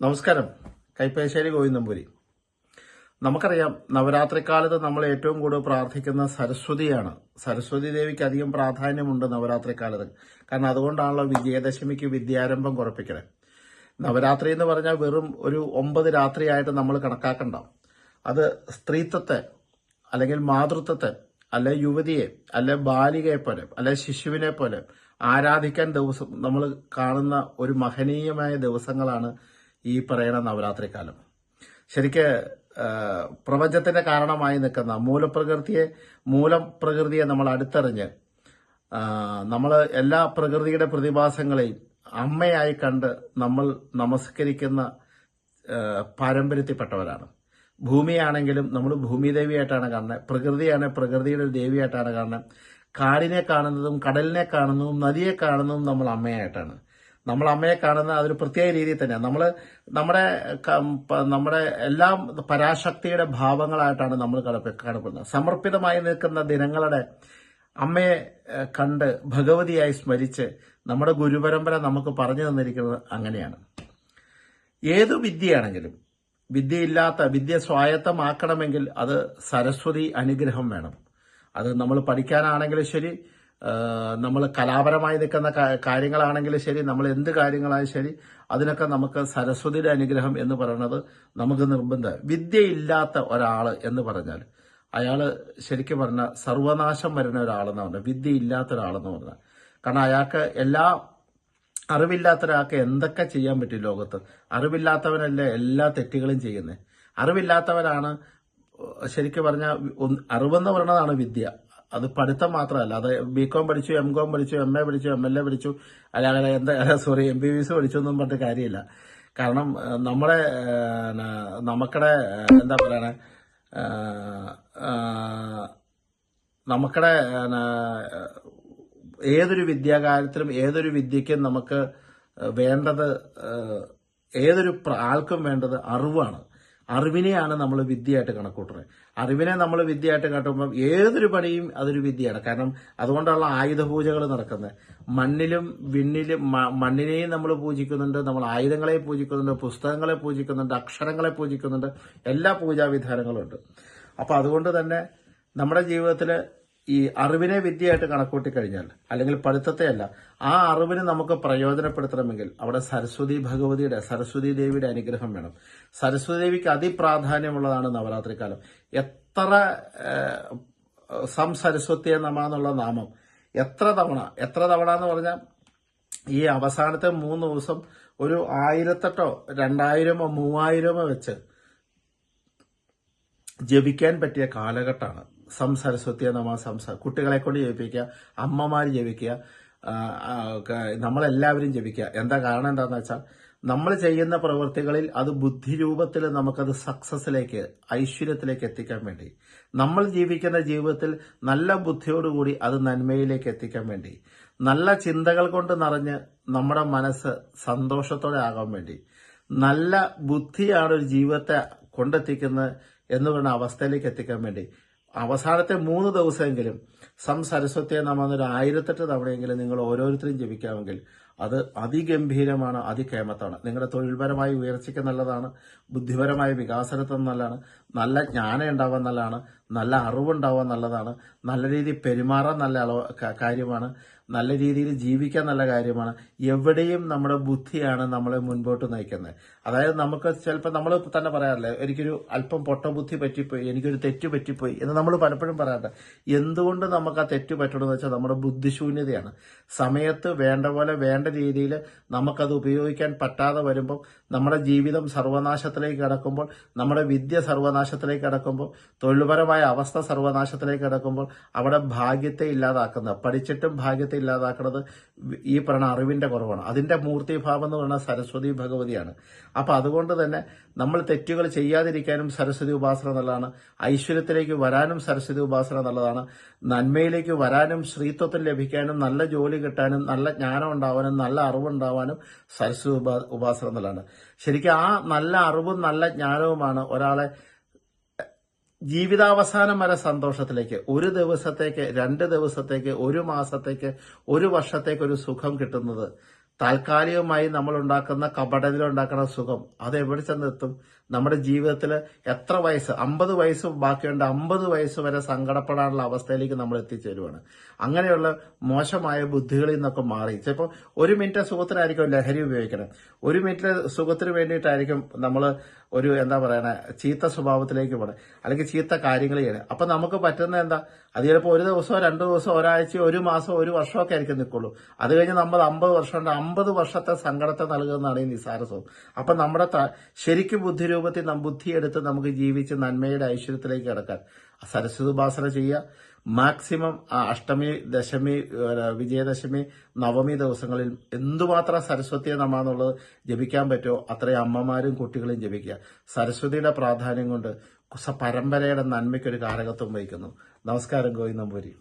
നമസ്കാരം. കൈപ്പേശ്ശേരി ഗോവിന്ദമ്പുരി നമുക്കറിയാം നവരാത്രി കാലത്ത് നമ്മൾ ഏറ്റവും കൂടുതൽ പ്രാർത്ഥിക്കുന്ന സരസ്വതിയാണ്. സരസ്വതി ദേവിക്ക് അധികം പ്രാധാന്യമുണ്ട് നവരാത്രി കാലത്ത് കാരണം അതുകൊണ്ടാണല്ലോ വിജയദശമിക്ക് വിദ്യാരംഭം കുറപ്പിക്കുന്നത് നവരാത്രി എന്ന് പറഞ്ഞാൽ വെറും ഒരു ഒമ്പത് രാത്രിയായിട്ട് നമ്മൾ കണക്കാക്കണ്ട. അത് സ്ത്രീത്വത്തെ അല്ലെങ്കിൽ മാതൃത്വത്തെ അല്ലെ യുവതിയെ അല്ലെ ബാലികയെ പോലെ അല്ലെ ശിശുവിനെ പോലെ ആരാധിക്കാൻ ദിവസം നമ്മൾ കാണുന്ന ഒരു മഹനീയമായ ദിവസങ്ങളാണ് ഈ പറയുന്ന നവരാത്രി കാലം ശരിക്ക് പ്രപഞ്ചത്തിന്റെ കാരണമായി നിൽക്കുന്ന മൂലപ്രകൃതിയെ മൂലപ്രകൃതിയെ നമ്മൾ അടുത്തറിഞ്ഞ് നമ്മൾ എല്ലാ പ്രകൃതിയുടെ പ്രതിഭാസങ്ങളെയും അമ്മയായി കണ്ട് നമ്മൾ നമസ്കരിക്കുന്ന പാരമ്പര്യത്തിൽപ്പെട്ടവരാണ്. ഭൂമിയാണെങ്കിലും നമ്മൾ ഭൂമിദേവിയായിട്ടാണ് കാണുന്നത്. പ്രകൃതിയാണ് പ്രകൃതിയുടെ ദേവിയായിട്ടാണ് കാണുന്നത്. കാടിനെ കാണുന്നതും കടലിനെ കാണുന്നതും നദിയെ കാണുന്നതും നമ്മൾ അമ്മയായിട്ടാണ്. നമ്മൾ അമ്മയെ കാണുന്ന അതൊരു പ്രത്യേക രീതിയിൽ തന്നെയാണ് നമ്മൾ നമ്മുടെ നമ്മുടെ എല്ലാം പരാശക്തിയുടെ ഭാവങ്ങളായിട്ടാണ് നമ്മൾ കാണപ്പെടുന്നത് സമർപ്പിതമായി നിൽക്കുന്ന ദിനങ്ങളുടെ അമ്മയെ കണ്ട് ഭഗവതിയായി സ്മരിച്ച് നമ്മുടെ ഗുരുപരമ്പര നമുക്ക് പറഞ്ഞു തന്നിരിക്കുന്നത് അങ്ങനെയാണ്. ഏതു വിദ്യയാണെങ്കിലും വിദ്യയില്ലാത്ത വിദ്യ സ്വായത്തമാക്കണമെങ്കിൽ അത് സരസ്വതി അനുഗ്രഹം വേണം. അത് നമ്മൾ പഠിക്കാനാണെങ്കിലും ശരി നമ്മൾ കലാപരമായി നിൽക്കുന്ന കാര്യങ്ങളാണെങ്കിലും ശരി നമ്മൾ എന്ത് കാര്യങ്ങളായാലും ശരി അതിനൊക്കെ നമുക്ക് സരസ്വതിയുടെ അനുഗ്രഹം എന്ന് പറയുന്നത് നമുക്ക് നിർബന്ധം വിദ്യയില്ലാത്ത ഒരാൾ എന്ന് പറഞ്ഞാൽ അയാൾ ശരിക്കും പറഞ്ഞ സർവനാശം വരുന്ന ഒരാളെന്ന് പറഞ്ഞാൽ വിദ്യയില്ലാത്ത ഒരാളെന്ന് പറഞ്ഞാൽ കാരണം അയാൾക്ക് എല്ലാ അറിവില്ലാത്ത ഒരാൾക്ക് എന്തൊക്കെ ചെയ്യാൻ പറ്റും ലോകത്ത്? അറിവില്ലാത്തവനല്ലേ എല്ലാ തെറ്റുകളും ചെയ്യുന്നത് അറിവില്ലാത്തവരാണ് ശരിക്കും പറഞ്ഞാൽ അറിവെന്ന് പറയുന്നതാണ് വിദ്യ. അത് പഠിത്തം മാത്രമല്ല. അത് ബി കോം പഠിച്ചു എം കോം പഠിച്ചു എം എ പഠിച്ചു എം എൽ എ പഠിച്ചു. അല്ലാതെ എന്താ sorry M B B S പഠിച്ചു എന്നും പറഞ്ഞിട്ട് കാര്യമില്ല. കാരണം നമ്മുടെ നമുക്കടെ എന്താ പറയണേ നമുക്കടെ ഏതൊരു വിദ്യാകാര്യത്തിലും ഏതൊരു വിദ്യക്കും നമുക്ക് വേണ്ടത് ഏതൊരു ആൾക്കും വേണ്ടത് അറിവാണ്. അറിവിനെയാണ് നമ്മൾ വിദ്യയായിട്ട് കണക്കൂട്ടുന്നത്. അറിവിനെ നമ്മൾ വിദ്യയായിട്ട് കാട്ടുമ്പോൾ ഏതൊരു പണിയും അതൊരു വിദ്യയാണ്. കാരണം അതുകൊണ്ടുള്ള ആയുധ പൂജകൾ നടക്കുന്നത്. മണ്ണിലും വിണ്ണിലും മണ്ണിനെയും നമ്മൾ പൂജിക്കുന്നുണ്ട് നമ്മൾ ആയുധങ്ങളെ പൂജിക്കുന്നുണ്ട് പുസ്തകങ്ങളെ പൂജിക്കുന്നുണ്ട് അക്ഷരങ്ങളെ പൂജിക്കുന്നുണ്ട് എല്ലാ പൂജാവിധാനങ്ങളും ഉണ്ട്. അപ്പൊ അതുകൊണ്ട് തന്നെ നമ്മുടെ ജീവിതത്തിൽ ഈ അറിവിനെ വിദ്യയായിട്ട് കണക്കൂട്ടി കഴിഞ്ഞാൽ അല്ലെങ്കിൽ പഠിത്തത്തെ അല്ല ആ അറിവിനെ നമുക്ക് പ്രയോജനപ്പെടുത്തണമെങ്കിൽ അവിടെ സരസ്വതി ഭഗവതിയുടെ സരസ്വതി ദേവിയുടെ അനുഗ്രഹം വേണം. സരസ്വതി ദേവിക്ക് അതിപ്രാധാന്യമുള്ളതാണ് നവരാത്രി കാലം. എത്ര സം സരസ്വതിയെ നമ എന്നുള്ള നാമം എത്ര തവണ എത്ര തവണ എന്ന് പറഞ്ഞാൽ ഈ അവസാനത്തെ മൂന്ന് ദിവസം ഒരു ആയിരത്തെട്ടോ രണ്ടായിരമോ മൂവായിരമോ വെച്ച് ജപിക്കാൻ പറ്റിയ കാലഘട്ടമാണ്. സം സരസ്വതിയെ നമ സംസ കുട്ടികളെ കൊണ്ട് ജപിക്കുക അമ്മമാർ ജപിക്കുക നമ്മളെല്ലാവരും ജപിക്കുക. എന്താ കാരണം എന്താണെന്ന് വെച്ചാൽ നമ്മൾ ചെയ്യുന്ന പ്രവൃത്തികളിൽ അത് ബുദ്ധിരൂപത്തിൽ നമുക്കത് സക്സസിലേക്ക് ഐശ്വര്യത്തിലേക്ക് എത്തിക്കാൻ വേണ്ടി. നമ്മൾ ജീവിക്കുന്ന ജീവിതത്തിൽ നല്ല ബുദ്ധിയോടുകൂടി അത് നന്മയിലേക്ക് എത്തിക്കാൻ വേണ്ടി. നല്ല ചിന്തകൾ കൊണ്ട് നിറഞ്ഞ് നമ്മുടെ മനസ്സ് സന്തോഷത്തോടെ ആകാൻ വേണ്ടി. നല്ല ബുദ്ധിയാണ് ഒരു ജീവിതത്തെ കൊണ്ടെത്തിക്കുന്നത് എന്ന് പറയുന്ന അവസ്ഥയിലേക്ക് എത്തിക്കാൻ വേണ്ടി. അവസാനത്തെ മൂന്ന് ദിവസമെങ്കിലും സം സരസ്വതിയെ നമ്മൾ ഒരു ആയിരത്തെട്ട് തവണയെങ്കിലും നിങ്ങൾ ഓരോരുത്തരും ജപിക്കാമെങ്കിൽ അത് അതിഗംഭീരമാണ് അതിക്ഷേമത്താണ് നിങ്ങളുടെ തൊഴിൽപരമായ ഉയർച്ചയ്ക്ക് നല്ലതാണ് ബുദ്ധിപരമായ വികാസനത്തിന് നല്ലതാണ് നല്ല ജ്ഞാനം ഉണ്ടാവാൻ നല്ലതാണ് നല്ല അറിവുണ്ടാവാൻ നല്ലതാണ് നല്ല രീതിയിൽ പെരുമാറാൻ നല്ല കാര്യമാണ് നല്ല രീതിയിൽ ജീവിക്കാൻ നല്ല കാര്യമാണ്. എവിടെയും നമ്മുടെ ബുദ്ധിയാണ് നമ്മളെ മുൻപോട്ട് നയിക്കുന്നത്. അതായത് നമുക്ക് ചിലപ്പോൾ നമ്മൾ തന്നെ പറയാറില്ലേ എനിക്കൊരു അല്പം പൊട്ട പൊട്ടബുദ്ധി പറ്റിപ്പോയി എനിക്കൊരു തെറ്റ് പറ്റിപ്പോയി എന്ന് നമ്മൾ പലപ്പോഴും പറയാറുണ്ട്. എന്തുകൊണ്ട് നമുക്ക് ആ തെറ്റ് പറ്റണമെന്ന് വെച്ചാൽ നമ്മുടെ ബുദ്ധിശൂന്യതയാണ്. സമയത്ത് വേണ്ട പോലെ വേണ്ട രീതിയിൽ നമുക്കത് ഉപയോഗിക്കാൻ പറ്റാതെ വരുമ്പോൾ നമ്മുടെ ജീവിതം സർവനാശത്തിലേക്ക് കിടക്കുമ്പോൾ നമ്മുടെ വിദ്യ സർവനാശത്തിലേക്ക് കിടക്കുമ്പോൾ തൊഴിൽപരമായ അവസ്ഥ സർവനാശത്തിലേക്ക് കിടക്കുമ്പോൾ അവിടെ ഭാഗ്യത്തെ ഇല്ലാതാക്കുന്നത് പഠിച്ചിട്ടും ഭാഗ്യത്തെ ഇല്ലാതാക്കുന്നത് ഈ പറയുന്ന അറിവിന്റെ കുറവാണ്. അതിന്റെ മൂർത്തിഭാവം എന്ന് പറയുന്നത് സരസ്വതി ഭഗവതിയാണ്. അപ്പൊ അതുകൊണ്ട് തന്നെ നമ്മൾ തെറ്റുകൾ ചെയ്യാതിരിക്കാനും സരസ്വതി ഉപാസന നല്ലതാണ്. ഐശ്വര്യത്തിലേക്ക് വരാനും സരസ്വതി ഉപാസന നല്ലതാണ്. നന്മയിലേക്ക് വരാനും ശ്രീത്വത്തിൽ ലഭിക്കാനും നല്ല ജോലി കിട്ടാനും നല്ല ജ്ഞാനം ഉണ്ടാവാനും നല്ല അറിവുണ്ടാവാനും സരസ്വതി ഉപാ- ഉപാസന നല്ലതാണ്. ശരിക്കും ആ നല്ല അറിവും നല്ല ജ്ഞാനവുമാണ് ഒരാളെ ജീവിതാവസാനം വരെ സന്തോഷത്തിലേക്ക് ഒരു ദിവസത്തേക്ക് രണ്ട് ദിവസത്തേക്ക് ഒരു മാസത്തേക്ക് ഒരു വർഷത്തേക്ക് ഒരു സുഖം കിട്ടുന്നത്. താൽക്കാലികമായി നമ്മൾ ഉണ്ടാക്കുന്ന കപടത്തിലുണ്ടാക്കുന്ന സുഖം അത് എവിടെ ചെന്നെത്തും? നമ്മുടെ ജീവിതത്തിൽ എത്ര വയസ്സ്? അമ്പത് വയസ്സ് ബാക്കിയുണ്ട്. അമ്പത് വയസ്സ് വരെ സങ്കടപ്പെടാനുള്ള അവസ്ഥയിലേക്ക് നമ്മൾ എത്തിച്ചേരുവാണ്. അങ്ങനെയുള്ള മോശമായ ബുദ്ധികളിൽ നിന്നൊക്കെ മാറി. ചിലപ്പോൾ ഒരു മിനിറ്റ് സുഖത്തിനായിരിക്കും ലഹരി ഉപയോഗിക്കണം ഒരു മിനിറ്റ് സുഖത്തിന് വേണ്ടിയിട്ടായിരിക്കും നമ്മൾ ഒരു എന്താ പറയണ ചീത്ത സ്വഭാവത്തിലേക്ക് പോകണം അല്ലെങ്കിൽ ചീത്ത കാര്യങ്ങൾ ചെയ്യണം അപ്പം നമുക്ക് പറ്റുന്ന എന്താ? അത് ചിലപ്പോൾ ഒരു ദിവസമോ രണ്ടു ദിവസമോ ഒരാഴ്ചയോ ഒരു മാസം ഒരു വർഷമൊക്കെ ആയിരിക്കും നിൽക്കുള്ളൂ അത് കഴിഞ്ഞ് നമ്മൾ അമ്പത് വർഷം ഉണ്ട് അമ്പത് വർഷത്തെ സങ്കടത്തെ നൽകുന്നതാണ് ഈ നിസാരസ്വം അപ്പം നമ്മുടെ ശരിക്കും ബുദ്ധി രൂപത്തിൽ നാം ബുദ്ധിയെടുത്ത് നമുക്ക് ജീവിച്ച് നന്മയുടെ ഐശ്വര്യത്തിലേക്ക് കിടക്കാൻ. സരസ്വതി ഉപാസന ചെയ്യുക മാക്സിമം അഷ്ടമി ദശമി വിജയദശമി നവമി ദിവസങ്ങളിൽ എന്തുമാത്രം സരസ്വതിയെ നമാന്നുള്ളത് ജപിക്കാൻ പറ്റുമോ അത്രയും അമ്മമാരും കുട്ടികളും ജപിക്കുക. സരസ്വതിയുടെ പ്രാധാന്യം കൊണ്ട് പരമ്പരയുടെ നന്മയ്ക്കൊരു കാരകത്വം വഹിക്കുന്നു. നമസ്കാരം ഗോവിന്ദമ്പൂരി